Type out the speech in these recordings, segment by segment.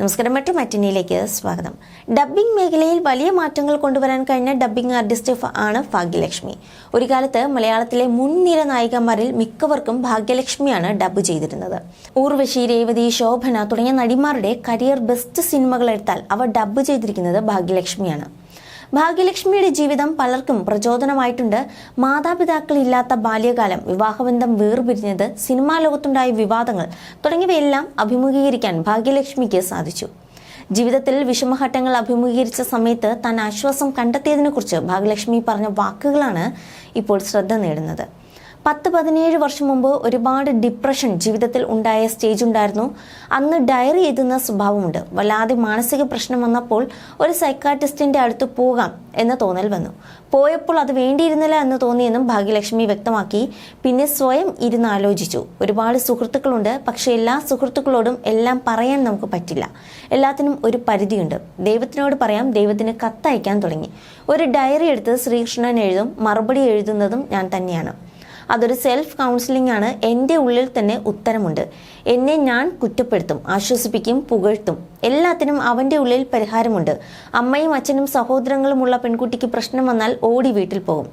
നമസ്കാരം. മറ്റു മറ്റിനിയിലേക്ക് സ്വാഗതം. ഡബ്ബിംഗ് മേഖലയിൽ വലിയ മാറ്റങ്ങൾ കൊണ്ടുവരാൻ കഴിഞ്ഞ ഡബ്ബിംഗ് ആർട്ടിസ്റ്റ് ആണ് ഭാഗ്യലക്ഷ്മി. ഒരു കാലത്ത് മലയാളത്തിലെ മുൻനിര നായികമാരിൽ മിക്കവർക്കും ഭാഗ്യലക്ഷ്മിയാണ് ഡബ്ബ് ചെയ്തിരുന്നത്. ഊർവശി രേവതി ശോഭന തുടങ്ങിയ നടിമാരുടെ കരിയർ ബെസ്റ്റ് സിനിമകൾ എടുത്താൽ അവ ഡബ്ബ് ചെയ്തിരിക്കുന്നത് ഭാഗ്യലക്ഷ്മിയാണ്. ഭാഗ്യലക്ഷ്മിയുടെ ജീവിതം പലർക്കും പ്രചോദനമായിട്ടുണ്ട്. മാതാപിതാക്കൾ ഇല്ലാത്ത ബാല്യകാലം വിവാഹബന്ധം വേർപിരിഞ്ഞത് സിനിമാ ലോകത്തുണ്ടായ വിവാദങ്ങൾ തുടങ്ങിയവയെല്ലാം അഭിമുഖീകരിക്കാൻ ഭാഗ്യലക്ഷ്മിക്ക് സാധിച്ചു. ജീവിതത്തിൽ വിഷമഘട്ടങ്ങൾ അഭിമുഖീകരിച്ച സമയത്ത് താൻ ആശ്വാസം കണ്ടെത്തിയതിനെക്കുറിച്ച് ഭാഗ്യലക്ഷ്മി പറഞ്ഞ വാക്കുകളാണ് ഇപ്പോൾ ശ്രദ്ധ നേടുന്നത്. പത്ത് പതിനേഴ് വർഷം മുമ്പ് ഒരുപാട് ഡിപ്രഷൻ ജീവിതത്തിൽ ഉണ്ടായ സ്റ്റേജ് ഉണ്ടായിരുന്നു. അന്ന് ഡയറി എഴുതുന്ന സ്വഭാവമുണ്ട്. വല്ലാതെ മാനസിക പ്രശ്നം വന്നപ്പോൾ ഒരു സൈക്കാട്രിസ്റ്റിന്റെ അടുത്ത് പോകാം എന്ന തോന്നൽ വന്നു. പോയപ്പോൾ അത് വേണ്ടിയിരുന്നില്ല എന്ന് തോന്നിയെന്നും ഭാഗ്യലക്ഷ്മി വ്യക്തമാക്കി. പിന്നെ സ്വയം ഇരുന്ന് ആലോചിച്ചു ഒരുപാട് സുഹൃത്തുക്കളുണ്ട്. പക്ഷേ എല്ലാ സുഹൃത്തുക്കളോടും എല്ലാം പറയാൻ നമുക്ക് പറ്റില്ല. എല്ലാത്തിനും ഒരു പരിധിയുണ്ട്. ദൈവത്തിനോട് പറയാം ദൈവത്തിന് കത്തയക്കാൻ തുടങ്ങി. ഒരു ഡയറി എടുത്ത് ശ്രീകൃഷ്ണൻ എഴുതും മറുപടി എഴുതുന്നതും ഞാൻ തന്നെയാണ്. അതൊരു സെൽഫ് കൗൺസിലിംഗ് ആണ്. എന്റെ ഉള്ളിൽ തന്നെ ഉത്തരമുണ്ട്. എന്നെ ഞാൻ കുറ്റപ്പെടുത്തും ആശ്വസിപ്പിക്കും പുകഴ്ത്തും. എല്ലാത്തിനും അവന്റെ ഉള്ളിൽ പരിഹാരമുണ്ട്. അമ്മയും അച്ഛനും സഹോദരങ്ങളുമുള്ള പെൺകുട്ടിക്ക് പ്രശ്നം വന്നാൽ ഓടി വീട്ടിൽ പോകും.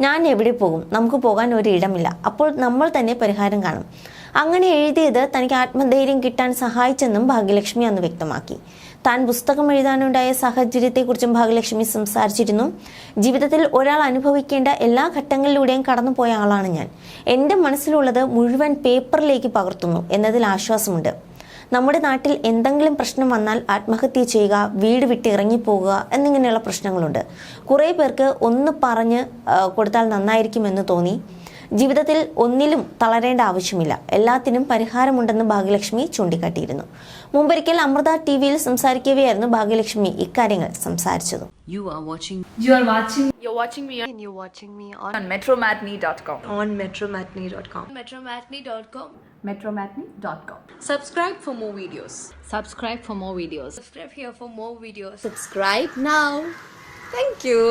ഞാൻ എവിടെ പോകും? നമുക്ക് പോകാൻ ഒരു ഇടമില്ല. അപ്പോൾ നമ്മൾ തന്നെ പരിഹാരം കാണും. അങ്ങനെ എഴുതിയത് തനിക്ക് ആത്മധൈര്യം കിട്ടാൻ സഹായിച്ചെന്നും ഭാഗ്യലക്ഷ്മി അന്ന് വ്യക്തമാക്കി. താൻ പുസ്തകം എഴുതാനുണ്ടായ സാഹചര്യത്തെക്കുറിച്ചും ഭാഗ്യലക്ഷ്മി സംസാരിച്ചിരുന്നു. ജീവിതത്തിൽ ഒരാൾ അനുഭവിക്കേണ്ട എല്ലാ ഘട്ടങ്ങളിലൂടെയും കടന്നുപോയ ആളാണ് ഞാൻ. എന്റെ മനസ്സിലുള്ളത് മുഴുവൻ പേപ്പറിലേക്ക് പകർത്തുന്നു എന്നതിൽ ആശ്വാസമുണ്ട്. നമ്മുടെ നാട്ടിൽ എന്തെങ്കിലും പ്രശ്നം വന്നാൽ ആത്മഹത്യ ചെയ്യുക വീട് വിട്ട് ഇറങ്ങിപ്പോകുക എന്നിങ്ങനെയുള്ള പ്രശ്നങ്ങളുണ്ട്. കുറേ പേർക്ക് ഒന്ന് പറഞ്ഞ് കൊടുത്താൽ നന്നായിരിക്കുമെന്ന് തോന്നി. ജീവിതത്തിൽ ഒന്നിലും തളരേണ്ട ആവശ്യമില്ല എല്ലാത്തിനും പരിഹാരമുണ്ടെന്ന് ഭാഗ്യലക്ഷ്മി ചൂണ്ടിക്കാട്ടിയിരുന്നു മുമ്പൊരിക്കൽ അമൃത ടി വിയിൽ സംസാരിക്കവെയായിരുന്നു ഭാഗ്യലക്ഷ്മി ഇക്കാര്യങ്ങൾ സംസാരിച്ചതും You are watching You are watching You're watching me and you're watching me on, on metromatney.com. on metromatney.com. metromatney.com Metromatney.com. Subscribe for more videos. subscribe for more videos. subscribe here for more videos Subscribe now. Thank you.